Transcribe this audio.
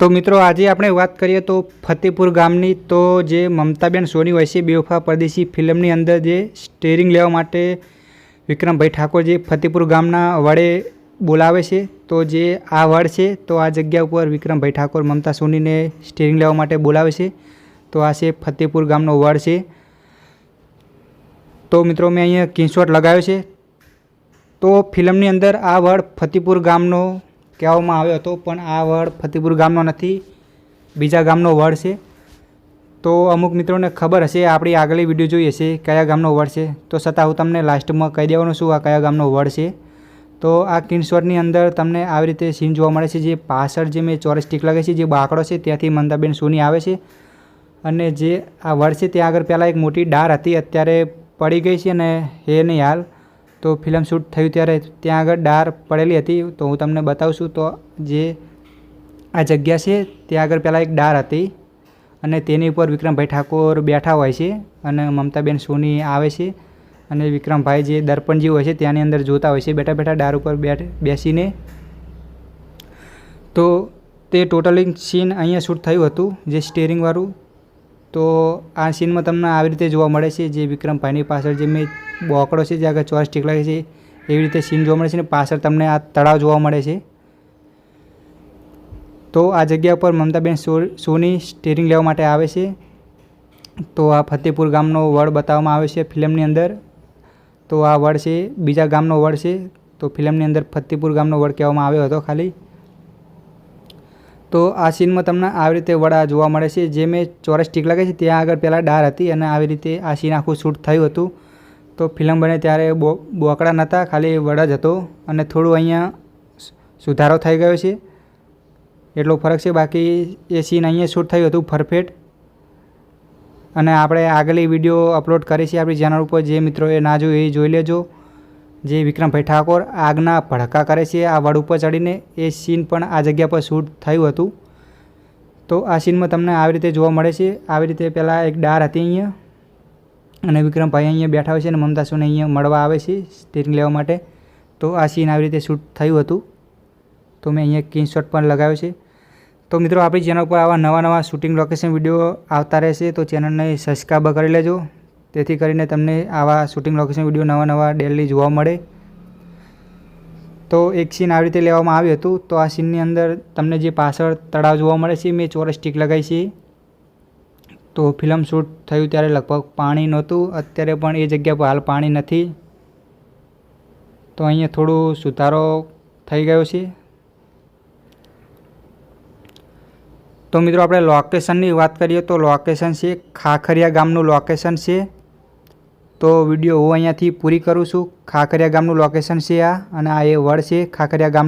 તો મિત્રો, આજે આપણે વાત કરીએ તો ફતેપુર ગામની, તો જે મમતાબેન સોની હોય છે, બેવફા પરદેશી ફિલ્મની અંદર જે સ્ટેરિંગ લેવા માટે વિક્રમભાઈ ઠાકોર જે ફતેપુર ગામના વડે બોલાવે છે, તો જે આ વડ છે, તો આ જગ્યા ઉપર વિક્રમભાઈ ઠાકોર, મમતા સોનીને સ્ટેરિંગ લેવા માટે બોલાવે છે, તો આ છે ફતેપુર ગામનો વડ છે. તો મિત્રો, મેં અહીંયા કિન્સોટ લગાવ્યો છે. તો ફિલ્મની અંદર આ વડ ફતેપુર ગામનો કહેવામાં આવ્યો હતો, પણ આ વડ ફતેપુર ગામનો નથી, બીજા ગામનો વડ છે. તો અમુક મિત્રોને ખબર હશે, આપણી આગલી વીડિયો જોઈ હશે કયા ગામનો વડ છે. તો છતાં હું તમને લાસ્ટમાં કહી દેવાનું છું, આ કયા ગામનો વડ છે. તો આ કિન્સવરની અંદર તમને આવી રીતે સીન જોવા મળે છે, જે પાછળ જે મેં ચોરસ ટીક લાગે છે, જે બાકડો છે, ત્યાંથી મંદાબેન સોની આવે છે. અને જે આ વડ છે, ત્યાં આગળ પહેલાં એક મોટી ડાર હતી, અત્યારે પડી ગઈ છે અને એ નહીં હાલ. તો ફિલ્મ શૂટ થયું ત્યારે ત્યાં આગળ ડાર પડેલી હતી. તો હું તમને બતાવું છું તો જે આ જગ્યા છે, ત્યાં આગળ પહેલાં એક ડાર હતી અને તેની ઉપર વિક્રમભાઈ ઠાકોર બેઠા હોય છે અને મમતાબેન સોની આવે છે અને વિક્રમભાઈ જે દર્પણ જેવું હોય છે ત્યાંની અંદર જોતા હોય છે, બેઠા બેઠા ડાર ઉપર બેઠ, બેસીને. તો તે ટોટલિંગ સીન અહીંયા શૂટ થયું હતું, જે સ્ટેરિંગવાળું તો આ સીનમાં તમને આવી રીતે જોવા મળે છે જે વિક્રમભાઈની પાછળ જે મેં બોકડો છે, જે આગળ ચોરસ ટીક છે, એવી રીતે સીન જોવા મળે છે ને પાછળ તમને આ તળાવ જોવા મળે છે. તો આ જગ્યા પર મમતાબેન સોની સ્ટેરિંગ લેવા માટે આવે છે. તો આ ફતેપુર ગામનો વડ બતાવવામાં આવે છે ફિલ્મની અંદર. તો આ વડ છે, બીજા ગામનો વડ છે. તો ફિલ્મની અંદર ફતેપુર ગામનો વડ કહેવામાં આવ્યો હતો ખાલી. તો આ સીનમાં તમને આવી રીતે વડા જોવા મળે છે. જે મેં ચોરસ ટીક લાગે છે, ત્યાં આગળ પહેલાં ડાર હતી અને આવી રીતે આ સીન આખું શૂટ થયું હતું. તો ફિલ્મ બને ત્યારે બો, બોકડા નહોતા ખાલી વડા જ હતો અને થોડું અહીંયા સુધારો થઈ ગયો છે. એટલો ફરક છે, બાકી એ સીન અહીંયા શૂટ થયું હતું પરફેક્ટ. અને આપણે આગલી વીડિયો અપલોડ કરી છે આપણી ચેનલ ઉપર. જે મિત્રોએ ના જોયું એ જોઈ લેજો. જે વિક્રમભાઈ ઠાકોર આગના ભડકા કરે છે, આ વડ ઉપર ચડીને એ સીન પણ આ જગ્યા પર શૂટ થયું હતું. તો આ સીનમાં તમને આવી રીતે જોવા મળે છે. આવી રીતે પહેલાં એક ડાર હતી અહીંયા અને વિક્રમભાઈ અહીંયા બેઠા હોય છે અને મમતા સોને અહીંયા મળવા આવે છે સ્ટીરિંગ લેવા માટે. તો આ સીન આવી રીતે શૂટ થયું હતું. તો મેં અહીંયા સ્ક્રીનશોટ પણ લગાવ્યો છે. તો મિત્રો, આપણી ચેનલ પર આવા નવા નવા શૂટિંગ લોકેશન વીડિયો આવતા રહેશે. તો ચેનલને સબસ્ક્રાઈબ કરી લેજો. તેથી કરીને તમને આવા શૂટિંગ લોકેશન વીડિયો નવા નવા ડેલી જોવા મળે. તો એક સીન આવી રીતે લેવામાં આવ્યું હતું. તો આ સીનની અંદર તમને જે પાછળ તળાવ જોવા મળે છે, મેં ચોરસ સ્ટીક લગાવી છે. તો ફિલ્મ શૂટ થયું ત્યારે લગભગ પાણી નહોતું. અત્યારે પણ એ જગ્યા પર હાલ પાણી નથી. તો અહીંયા થોડું સુધારો થઈ ગયો છે. તો મિત્રો, આપણે લોકેશનની વાત કરીએ તો લોકેશન છે ખાખરિયા ગામનું લોકેશન છે. તો વીડિયો હું અહીંયાથી પૂરી કરું છું. ખાખરિયા ગામનું લોકેશન છે આ અને આ એ વડ છે. ખાખરિયા ગામનું